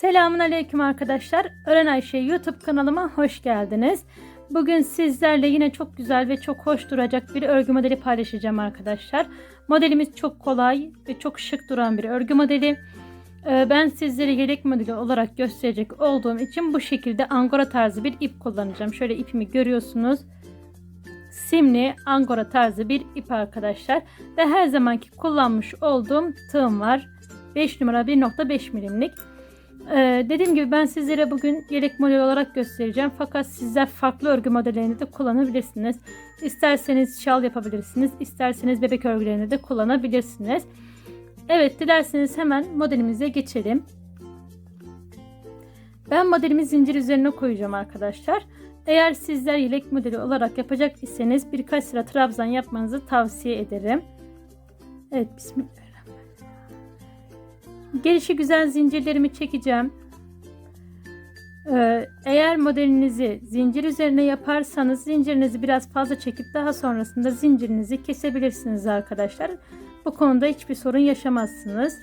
Selamun Aleyküm arkadaşlar. Öğren Ayşe YouTube kanalıma hoş geldiniz. Bugün sizlerle yine çok güzel ve çok hoş duracak bir örgü modeli paylaşacağım arkadaşlar. Modelimiz çok kolay ve çok şık duran bir örgü modeli. Ee, Ben sizlere yelek modeli olarak gösterecek olduğum için bu şekilde angora tarzı bir ip kullanacağım. Şöyle ipimi görüyorsunuz. Simli angora tarzı bir ip arkadaşlar. Ve her zamanki kullanmış olduğum tığım var. 5 numara 1.5 milimlik. Ee, dediğim gibi ben sizlere bugün yelek model olarak göstereceğim. Fakat sizler farklı örgü modellerini de kullanabilirsiniz. İsterseniz şal yapabilirsiniz. isterseniz bebek örgülerini de kullanabilirsiniz. Evet dilerseniz hemen modelimize geçelim. Ben modelimi zincir üzerine koyacağım arkadaşlar. Eğer sizler yelek modeli olarak yapacak iseniz birkaç sıra trabzan yapmanızı tavsiye ederim. Evet bismillah. Gelişi güzel zincirlerimi çekeceğim. Ee, eğer modelinizi zincir üzerine yaparsanız zincirinizi biraz fazla çekip daha sonrasında zincirinizi kesebilirsiniz arkadaşlar. Bu konuda hiçbir sorun yaşamazsınız.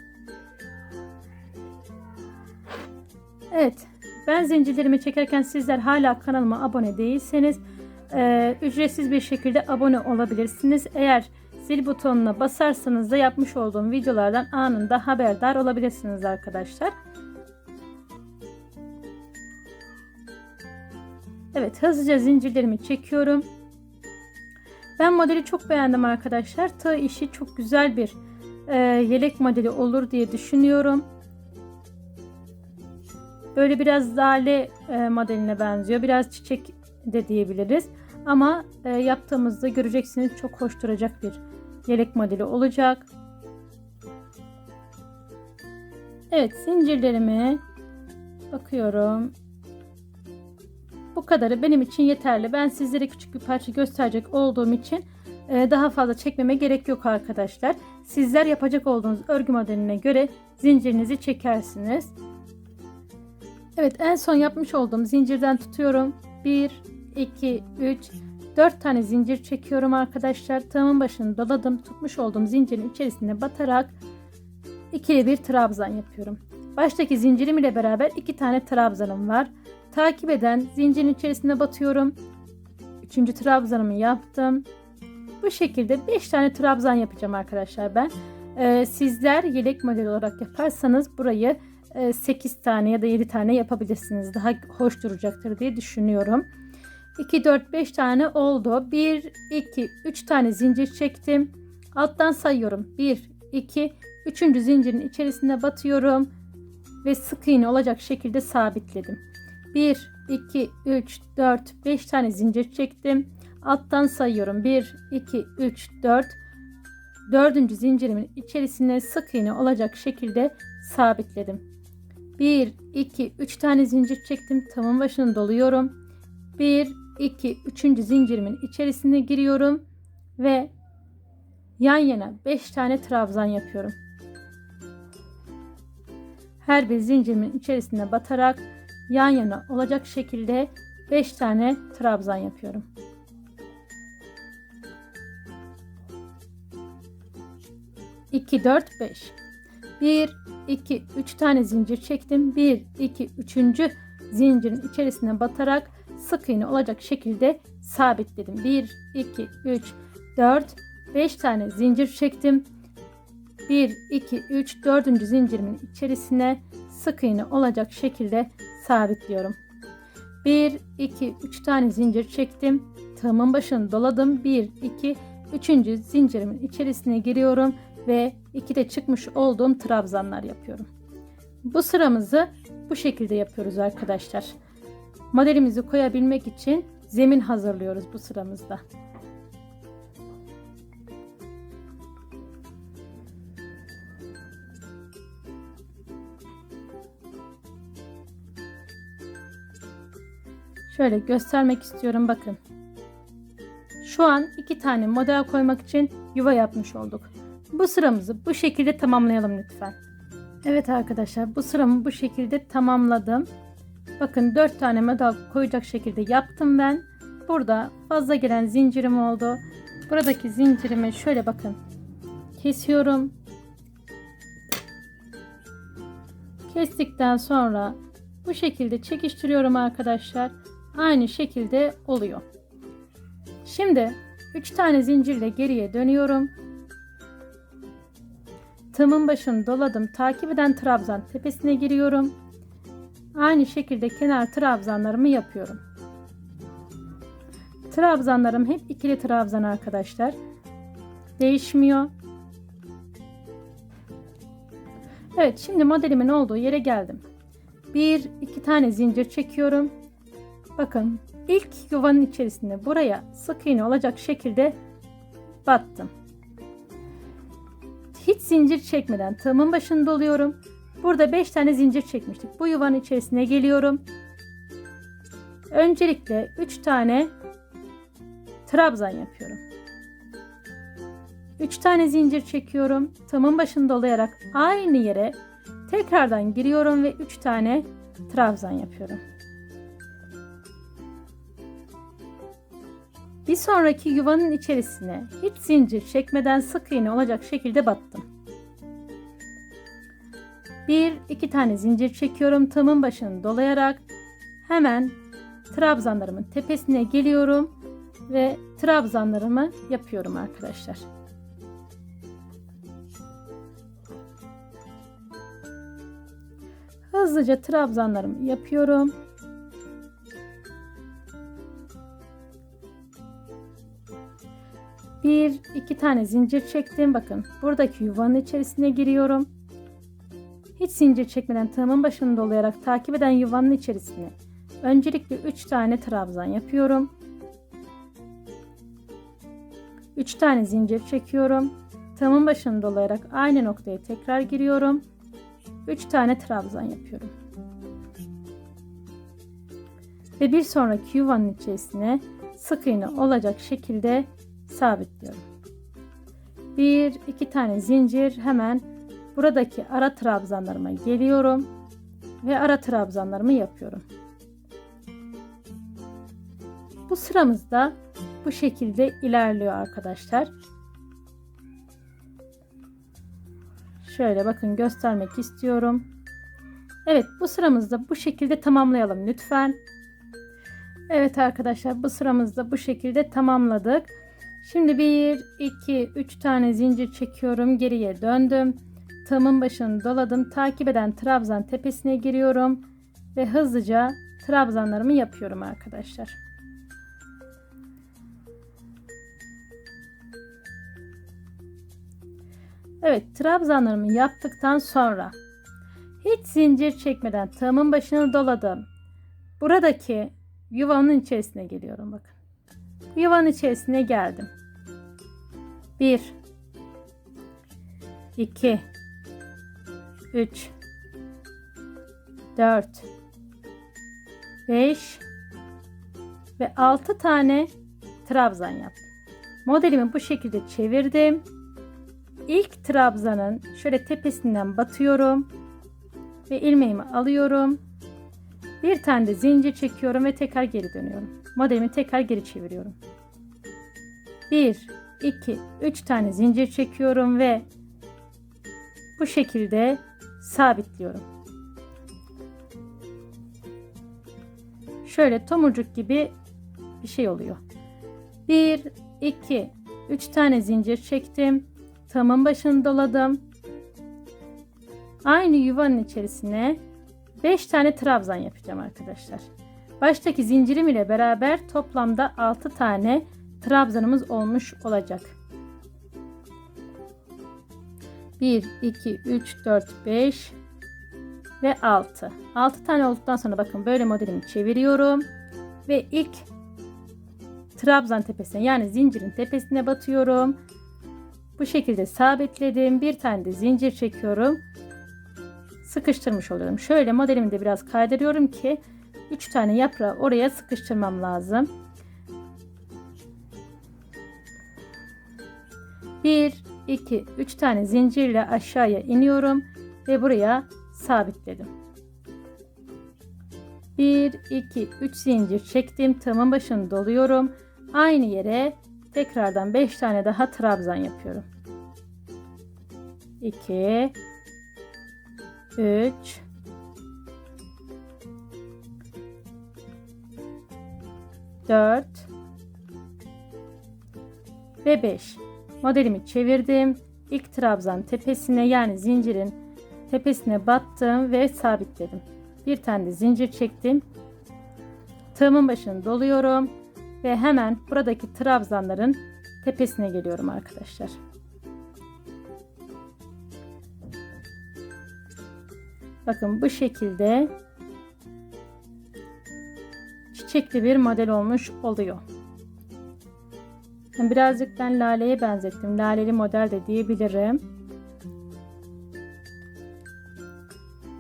Evet, ben zincirlerimi çekerken sizler hala kanalıma abone değilseniz e, ücretsiz bir şekilde abone olabilirsiniz. Eğer zil butonuna basarsanız da yapmış olduğum videolardan anında haberdar olabilirsiniz arkadaşlar. Evet hızlıca zincirlerimi çekiyorum. Ben modeli çok beğendim arkadaşlar. Tığ işi çok güzel bir e, yelek modeli olur diye düşünüyorum. Böyle biraz dale e, modeline benziyor. Biraz çiçek de diyebiliriz. Ama e, yaptığımızda göreceksiniz çok hoş duracak bir yelek modeli olacak. Evet zincirlerimi bakıyorum. Bu kadarı benim için yeterli. Ben sizlere küçük bir parça gösterecek olduğum için e, daha fazla çekmeme gerek yok arkadaşlar. Sizler yapacak olduğunuz örgü modeline göre zincirinizi çekersiniz. Evet en son yapmış olduğum zincirden tutuyorum. 1, 2, 3, 4 tane zincir çekiyorum arkadaşlar. Tığımın başını doladım. Tutmuş olduğum zincirin içerisine batarak ikili bir trabzan yapıyorum. Baştaki zincirim ile beraber iki tane trabzanım var. Takip eden zincirin içerisine batıyorum. Üçüncü trabzanımı yaptım. Bu şekilde 5 tane trabzan yapacağım arkadaşlar ben. Ee, sizler yelek modeli olarak yaparsanız burayı 8 tane ya da 7 tane yapabilirsiniz. Daha hoş duracaktır diye düşünüyorum. 2, 4, 5 tane oldu. 1, 2, 3 tane zincir çektim. Alttan sayıyorum. 1, 2, 3. zincirin içerisine batıyorum. Ve sık iğne olacak şekilde sabitledim. 1, 2, 3, 4, 5 tane zincir çektim. Alttan sayıyorum. 1, 2, 3, 4. Dördüncü zincirimin içerisine sık iğne olacak şekilde sabitledim. 1, 2, 3 tane zincir çektim. Tamın başını doluyorum. 1, 2, 3. zincirimin içerisine giriyorum. Ve yan yana 5 tane trabzan yapıyorum. Her bir zincirimin içerisine batarak yan yana olacak şekilde 5 tane trabzan yapıyorum. İki, dört, beş. Bir, iki, üç tane zincir çektim. Bir, iki, üçüncü zincirin içerisine batarak sık iğne olacak şekilde sabitledim. 1, 2, 3, 4, 5 tane zincir çektim. 1, 2, 3, 4. zincirimin içerisine sık iğne olacak şekilde sabitliyorum. 1, 2, 3 tane zincir çektim. Tığımın başını doladım. 1, 2, 3. zincirimin içerisine giriyorum ve 2 de çıkmış olduğum trabzanlar yapıyorum. Bu sıramızı bu şekilde yapıyoruz arkadaşlar. Modelimizi koyabilmek için zemin hazırlıyoruz bu sıramızda. Şöyle göstermek istiyorum bakın. Şu an iki tane model koymak için yuva yapmış olduk. Bu sıramızı bu şekilde tamamlayalım lütfen. Evet arkadaşlar bu sıramı bu şekilde tamamladım. Bakın 4 tane medal koyacak şekilde yaptım ben. Burada fazla gelen zincirim oldu. Buradaki zincirimi şöyle bakın. Kesiyorum. Kestikten sonra bu şekilde çekiştiriyorum arkadaşlar. Aynı şekilde oluyor. Şimdi 3 tane zincirle geriye dönüyorum. Tığımın başını doladım. Takip eden trabzan tepesine giriyorum. Aynı şekilde kenar trabzanlarımı yapıyorum. Trabzanlarım hep ikili trabzan arkadaşlar. Değişmiyor. Evet şimdi modelimin olduğu yere geldim. Bir iki tane zincir çekiyorum. Bakın ilk yuvanın içerisinde buraya sık iğne olacak şekilde battım. Hiç zincir çekmeden tığımın başını doluyorum. Burada 5 tane zincir çekmiştik. Bu yuvanın içerisine geliyorum. Öncelikle 3 tane trabzan yapıyorum. 3 tane zincir çekiyorum. Tığımın başını dolayarak aynı yere tekrardan giriyorum ve 3 tane trabzan yapıyorum. Bir sonraki yuvanın içerisine hiç zincir çekmeden sık iğne olacak şekilde battım. Bir iki tane zincir çekiyorum tığımın başını dolayarak hemen trabzanlarımın tepesine geliyorum ve trabzanlarımı yapıyorum arkadaşlar. Hızlıca trabzanlarımı yapıyorum. Bir iki tane zincir çektim. Bakın buradaki yuvanın içerisine giriyorum. Hiç zincir çekmeden tığımın başını dolayarak takip eden yuvanın içerisine öncelikle 3 tane trabzan yapıyorum. 3 tane zincir çekiyorum. Tığımın başını dolayarak aynı noktaya tekrar giriyorum. 3 tane trabzan yapıyorum. Ve bir sonraki yuvanın içerisine sık iğne olacak şekilde sabitliyorum. Bir iki tane zincir hemen buradaki ara trabzanlarıma geliyorum ve ara trabzanlarımı yapıyorum. Bu sıramızda bu şekilde ilerliyor arkadaşlar. Şöyle bakın göstermek istiyorum. Evet bu sıramızda bu şekilde tamamlayalım lütfen. Evet arkadaşlar bu sıramızda bu şekilde tamamladık. Şimdi 1, 2, 3 tane zincir çekiyorum. Geriye döndüm. Tığımın başını doladım. Takip eden trabzan tepesine giriyorum. Ve hızlıca trabzanlarımı yapıyorum arkadaşlar. Evet trabzanlarımı yaptıktan sonra hiç zincir çekmeden tığımın başını doladım. Buradaki yuvanın içerisine geliyorum bakın. Yuvanın içerisine geldim. 1 2 3 4 5 ve 6 tane trabzan yaptım. Modelimi bu şekilde çevirdim. İlk trabzanın şöyle tepesinden batıyorum ve ilmeğimi alıyorum. Bir tane de zincir çekiyorum ve tekrar geri dönüyorum. Modelimi tekrar geri çeviriyorum. 1 2 3 tane zincir çekiyorum ve bu şekilde sabitliyorum. Şöyle tomurcuk gibi bir şey oluyor. 1 2 3 tane zincir çektim. Tığımın başını doladım. Aynı yuvanın içerisine 5 tane trabzan yapacağım arkadaşlar. Baştaki zincirim ile beraber toplamda 6 tane trabzanımız olmuş olacak. 1, 2, 3, 4, 5 ve 6. 6 tane olduktan sonra bakın böyle modelimi çeviriyorum. Ve ilk trabzan tepesine yani zincirin tepesine batıyorum. Bu şekilde sabitledim. Bir tane de zincir çekiyorum. Sıkıştırmış oluyorum. Şöyle modelimi de biraz kaydırıyorum ki 3 tane yaprağı oraya sıkıştırmam lazım. 1, 2, 3 tane zincirle aşağıya iniyorum ve buraya sabitledim. 1, 2, 3 zincir çektim. Tığımın başını doluyorum. Aynı yere tekrardan 5 tane daha trabzan yapıyorum. 2, 3, 4 ve 5. Modelimi çevirdim. İlk trabzan tepesine yani zincirin tepesine battım ve sabitledim. Bir tane de zincir çektim. Tığımın başını doluyorum ve hemen buradaki trabzanların tepesine geliyorum arkadaşlar. Bakın bu şekilde çiçekli bir model olmuş oluyor. Birazcık ben laleye benzettim. Laleli model de diyebilirim.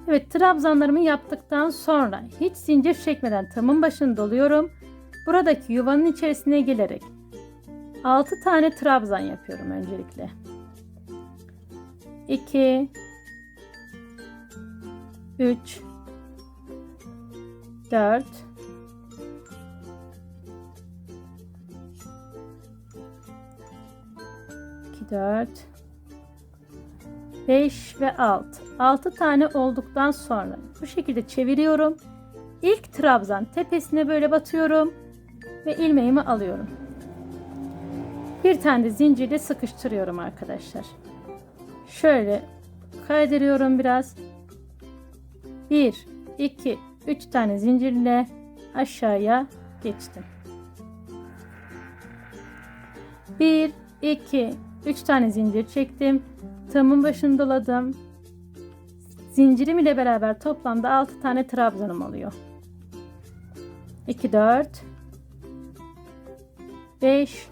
Evet trabzanlarımı yaptıktan sonra hiç zincir çekmeden tığımın başını doluyorum. Buradaki yuvanın içerisine gelerek 6 tane trabzan yapıyorum öncelikle. 2 3 4 4 5 ve 6. 6 tane olduktan sonra bu şekilde çeviriyorum. İlk trabzan tepesine böyle batıyorum ve ilmeğimi alıyorum. Bir tane de zincirle sıkıştırıyorum arkadaşlar. Şöyle kaydırıyorum biraz. 1 2 3 tane zincirle aşağıya geçtim. 1 2 3 tane zincir çektim. Tığımın başını doladım. Zincirim ile beraber toplamda 6 tane trabzanım oluyor. 2 4 5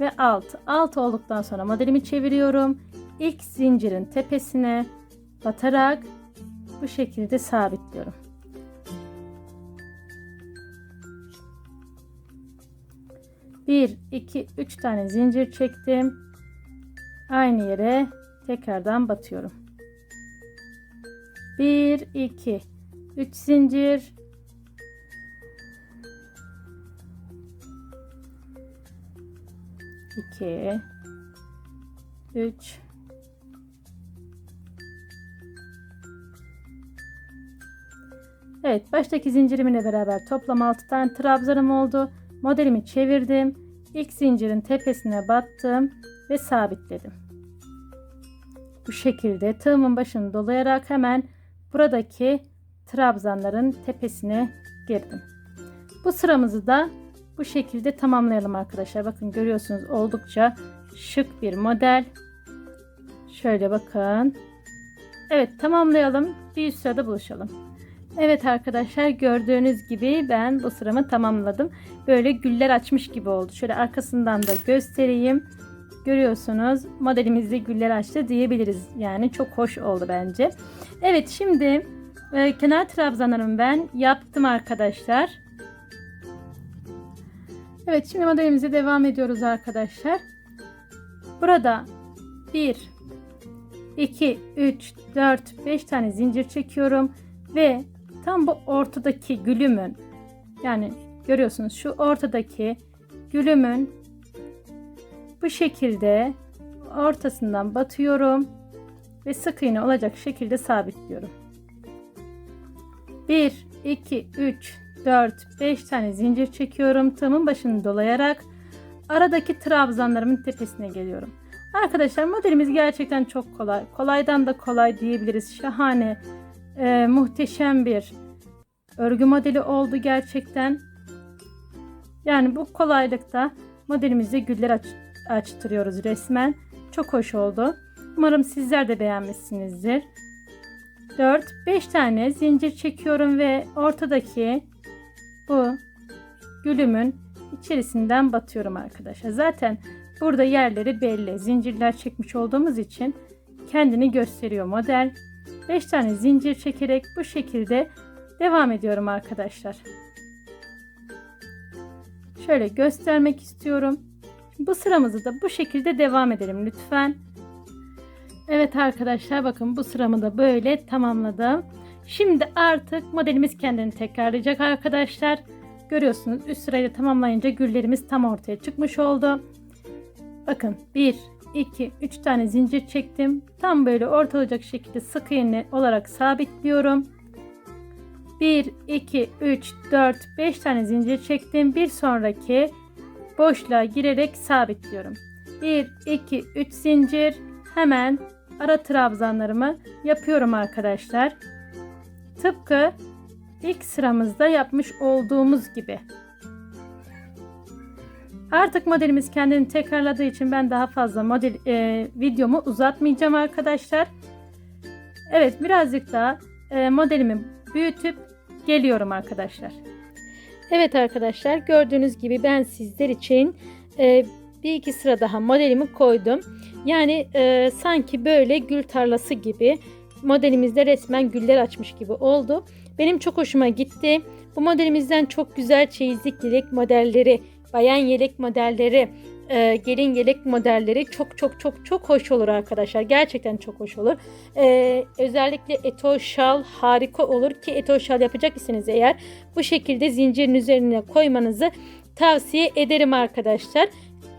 ve 6. 6 olduktan sonra modelimi çeviriyorum. İlk zincirin tepesine batarak bu şekilde sabitliyorum. Bir, iki, üç tane zincir çektim. Aynı yere tekrardan batıyorum. Bir, iki, üç zincir. İki, üç, Evet baştaki zincirimle beraber toplam 6 tane trabzanım oldu. Modelimi çevirdim. İlk zincirin tepesine battım ve sabitledim. Bu şekilde tığımın başını dolayarak hemen buradaki trabzanların tepesine girdim. Bu sıramızı da bu şekilde tamamlayalım arkadaşlar. Bakın görüyorsunuz oldukça şık bir model. Şöyle bakın. Evet tamamlayalım. Bir üst sırada buluşalım. Evet arkadaşlar gördüğünüz gibi ben bu sıramı tamamladım. Böyle güller açmış gibi oldu. Şöyle arkasından da göstereyim. Görüyorsunuz modelimizde güller açtı diyebiliriz. Yani çok hoş oldu bence. Evet şimdi e, kenar trabzanlarımı ben yaptım arkadaşlar. Evet şimdi modelimize devam ediyoruz arkadaşlar. Burada 1 2 3 4 5 tane zincir çekiyorum ve tam bu ortadaki gülümün yani görüyorsunuz şu ortadaki gülümün bu şekilde ortasından batıyorum ve sık iğne olacak şekilde sabitliyorum. 1 2 3 4 5 tane zincir çekiyorum. Tığımın başını dolayarak aradaki trabzanlarımın tepesine geliyorum. Arkadaşlar modelimiz gerçekten çok kolay. Kolaydan da kolay diyebiliriz. Şahane e, muhteşem bir örgü modeli oldu gerçekten. Yani bu kolaylıkta modelimizde güller aç, açtırıyoruz resmen. Çok hoş oldu. Umarım sizler de beğenmişsinizdir. 4 5 tane zincir çekiyorum ve ortadaki bu gülümün içerisinden batıyorum arkadaşlar. Zaten burada yerleri belli. Zincirler çekmiş olduğumuz için kendini gösteriyor model. 5 tane zincir çekerek bu şekilde devam ediyorum arkadaşlar. Şöyle göstermek istiyorum. Bu sıramızı da bu şekilde devam edelim lütfen. Evet arkadaşlar bakın bu sıramı da böyle tamamladım. Şimdi artık modelimiz kendini tekrarlayacak arkadaşlar. Görüyorsunuz üst sırayı tamamlayınca güllerimiz tam ortaya çıkmış oldu. Bakın 1, 2, 3 tane zincir çektim. Tam böyle orta olacak şekilde sık iğne olarak sabitliyorum. 1, 2, 3, 4, 5 tane zincir çektim. Bir sonraki boşluğa girerek sabitliyorum. 1, 2, 3 zincir. Hemen ara trabzanlarımı yapıyorum arkadaşlar. Tıpkı ilk sıramızda yapmış olduğumuz gibi. Artık modelimiz kendini tekrarladığı için ben daha fazla model e, videomu uzatmayacağım arkadaşlar. Evet birazcık daha e, modelimi büyütüp geliyorum arkadaşlar. Evet arkadaşlar gördüğünüz gibi ben sizler için e, bir iki sıra daha modelimi koydum. Yani e, sanki böyle gül tarlası gibi modelimizde resmen güller açmış gibi oldu. Benim çok hoşuma gitti. Bu modelimizden çok güzel çeyizlik yelek modelleri, bayan yelek modelleri, e, gelin yelek modelleri çok çok çok çok hoş olur arkadaşlar. Gerçekten çok hoş olur. E, özellikle eto şal harika olur ki eto şal yapacak iseniz eğer bu şekilde zincirin üzerine koymanızı tavsiye ederim arkadaşlar.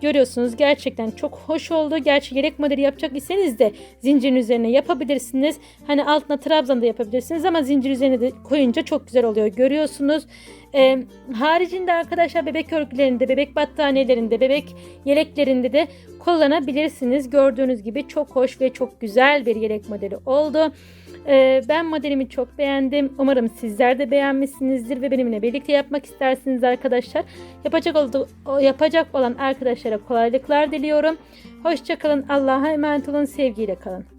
Görüyorsunuz gerçekten çok hoş oldu. Gerçi yelek modeli yapacak iseniz de zincirin üzerine yapabilirsiniz. Hani altına trabzan da yapabilirsiniz ama zincir üzerine de koyunca çok güzel oluyor. Görüyorsunuz. Ee, haricinde arkadaşlar bebek örgülerinde, bebek battaniyelerinde, bebek yeleklerinde de kullanabilirsiniz. Gördüğünüz gibi çok hoş ve çok güzel bir yelek modeli oldu. Ee, ben modelimi çok beğendim. Umarım sizler de beğenmişsinizdir ve benimle birlikte yapmak istersiniz arkadaşlar. Yapacak oldu, yapacak olan arkadaşlara kolaylıklar diliyorum. Hoşçakalın. Allah'a emanet olun. Sevgiyle kalın.